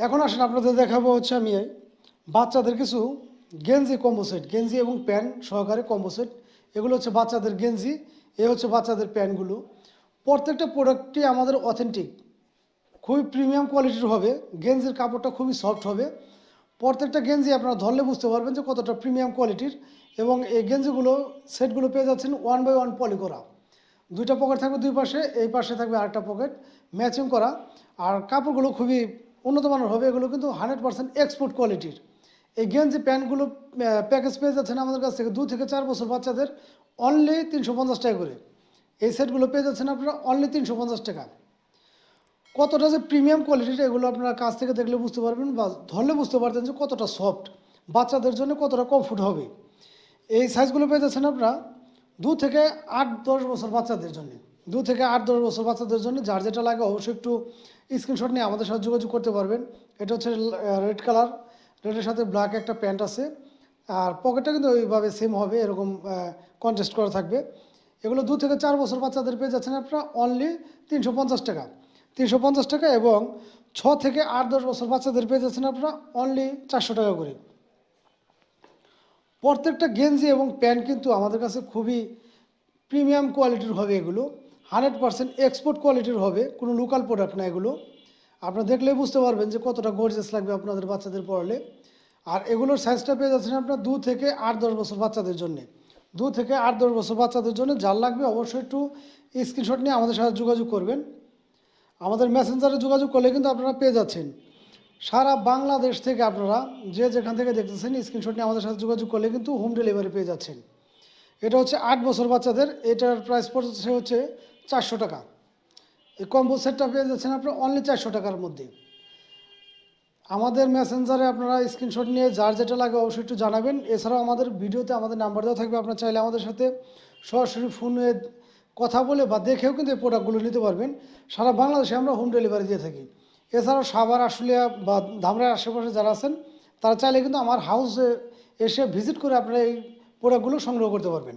এখন আসেন আপনাদের দেখাবো হচ্ছে আমি বাচ্চাদের কিছু গেঞ্জি কম্বো সেট, গেঞ্জি এবং প্যান্ট সহকারে কম্বো সেট। এগুলো হচ্ছে বাচ্চাদের গেঞ্জি, এ হচ্ছে বাচ্চাদের প্যান্টগুলো। প্রত্যেকটা প্রোডাক্টই আমাদের অথেন্টিক খুবই প্রিমিয়াম কোয়ালিটির হবে। গেঞ্জির কাপড়টা খুবই সফট হবে। প্রত্যেকটা গেঞ্জি আপনারা ধরলে বুঝতে পারবেন যে কতটা প্রিমিয়াম কোয়ালিটির এবং এই গেঞ্জিগুলো, সেটগুলো পেয়ে যাচ্ছেন ওয়ান বাই ওয়ান পলি করা। দুইটা পকেট থাকবে দুই পাশে, এই পাশে থাকবে আরেকটা পকেট ম্যাচিং করা। আর কাপড়গুলো খুবই উন্নত মানের হবে, এগুলো কিন্তু হান্ড্রেড পার্সেন্ট এক্সপোর্ট কোয়ালিটির এই গেঞ্জি প্যান্টগুলো প্যাকেজ পেয়ে যাচ্ছেন আমাদের কাছ থেকে দু থেকে চার বছর বাচ্চাদের অনলি তিনশো পঞ্চাশ টাকা করে। এই সেটগুলো পেয়ে যাচ্ছেন আপনারা অনলি তিনশো পঞ্চাশ টাকা। কতটা যে প্রিমিয়াম কোয়ালিটির এগুলো আপনারা কাছ থেকে দেখলে বুঝতে পারবেন বা ধরলে বুঝতে পারতেন যে কতটা সফট বাচ্চাদের জন্য কতটা কমফোর্ট হবে। এই সাইজগুলো পেয়ে যাচ্ছেন আপনারা দু থেকে আট দশ বছর বাচ্চাদের জন্য। দু থেকে আট দশ বছর বাচ্চাদের জন্য যার যেটা লাগে অবশ্যই একটু স্ক্রিনশট নিয়ে আমাদের সাথে যোগাযোগ করতে পারবেন। এটা হচ্ছে রেড কালার রেডের সাথে ব্ল্যাক একটা প্যান্ট আছে। আর পকেটটা কিন্তু ওইভাবে সেম হবে, এরকম কন্টেস্ট করা থাকবে। এগুলো দু থেকে চার বছর বাচ্চাদের পেয়ে যাচ্ছেন আপনারা অনলি তিনশো পঞ্চাশ টাকা। তিনশো পঞ্চাশ টাকা এবং ছ থেকে আট দশ বছর বাচ্চাদের পেয়ে যাচ্ছেন আপনারা অনলি চারশো টাকা করে। প্রত্যেকটা গেঞ্জি এবং প্যান্ট কিন্তু আমাদের কাছে খুবই প্রিমিয়াম কোয়ালিটির হবে এগুলো। হান্ড্রেড পার্সেন্ট এক্সপোর্ট কোয়ালিটির হবে, কোনো লোকাল প্রোডাক্ট না এগুলো। আপনারা দেখলেই বুঝতে পারবেন যে কতটা গর্জেস লাগবে আপনাদের বাচ্চাদের পড়ালে। আর এগুলোর সাইজটা পেয়ে যাচ্ছেন আপনার দু থেকে আট, দশ বছর বাচ্চাদের জন্য। দু থেকে আট, দশ বছর বাচ্চাদের জন্য যার লাগবে অবশ্যই একটু স্ক্রিনশট নিয়ে আমাদের সাথে যোগাযোগ করবেন। আমাদের মেসেঞ্জারে যোগাযোগ করলে কিন্তু আপনারা পেয়ে যাচ্ছেন। সারা বাংলাদেশ থেকে আপনারা যে যেখান থেকে দেখতেছেন স্ক্রিনশট নিয়ে আমাদের সাথে যোগাযোগ করলে কিন্তু হোম ডেলিভারি পেয়ে যাচ্ছেন। এটা হচ্ছে আট বছর বাচ্চাদের, এটার প্রাইস পড়ছে হচ্ছে চারশো টাকা। এই কম্বো সেটটা পেয়ে যাচ্ছেন আপনার অনলি চারশো টাকার মধ্যে। আমাদের মেসেঞ্জারে আপনারা স্ক্রিনশট নিয়ে যার যেটা লাগে অবশ্যই একটু জানাবেন। এছাড়াও আমাদের ভিডিওতে আমাদের নাম্বার দেওয়া থাকবে। আপনারা চাইলে আমাদের সাথে সরাসরি ফোনে কথা বলে বা দেখেও কিন্তু এই প্রোডাক্টগুলো নিতে পারবেন। সারা বাংলাদেশে আমরা হোম ডেলিভারি দিয়ে থাকি। এছাড়াও সাভার, আশুলিয়া বা ধামরার আশেপাশে যারা আছেন, তারা চাইলে কিন্তু আমার হাউসে এসে ভিজিট করে আপনারা এই প্রোডাক্টগুলো সংগ্রহ করতে পারবেন।